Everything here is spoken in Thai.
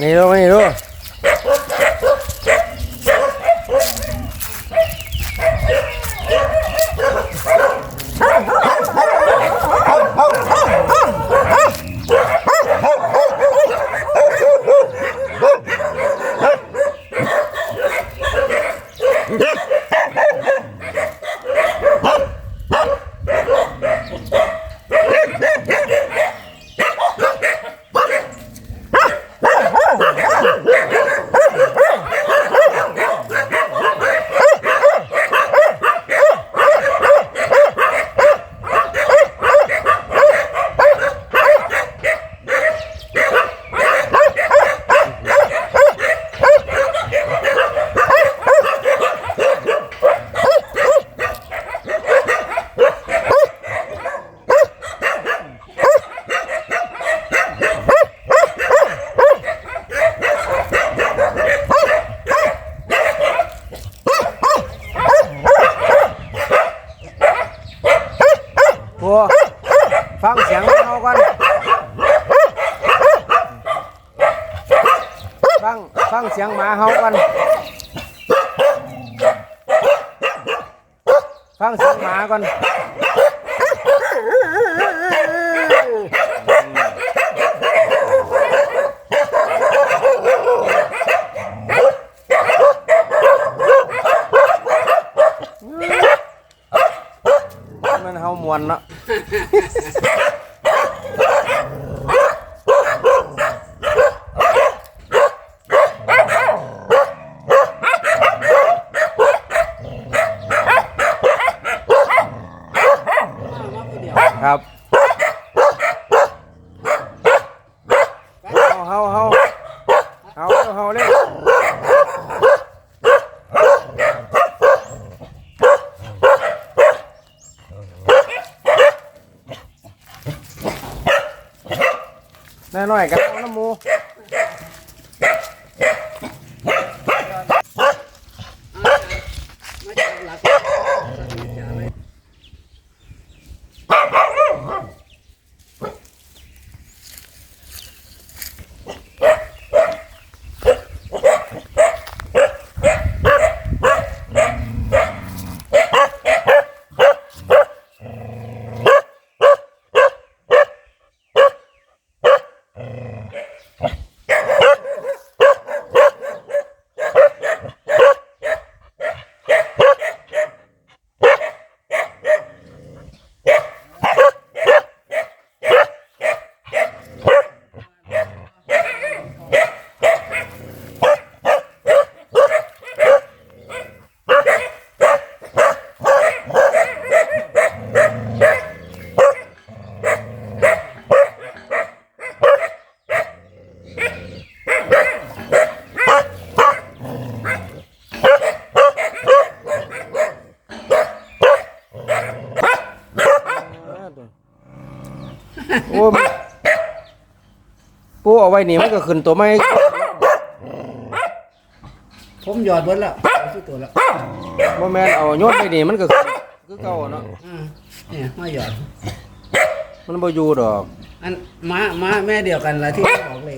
นี่ดูนี่ดู โอ้ฟังเสียงเขาก่อนฟังฟังเสียงหมาเฮาก่อนฟังเสียงหมาก่อน มันเฮามวนเนาะครับเฮาเฮาเฮาเฮาเฮาเลย แน่น่อยกับน้ำมู โอ้มันปูเอาไว้นี่มันก็ขึ้นตัวไม่ผมหยอดเบิดแล้วเอาซื้อตัวแล้วบ่แม่นเอาโยนไว้นี่มันก็ขึ้นคือเก่าเนาะอืมเนี่ยมาหยอด มันบ่อยู่ดอก อันม้าม้าแม่เดียวกันละที่บอกเลย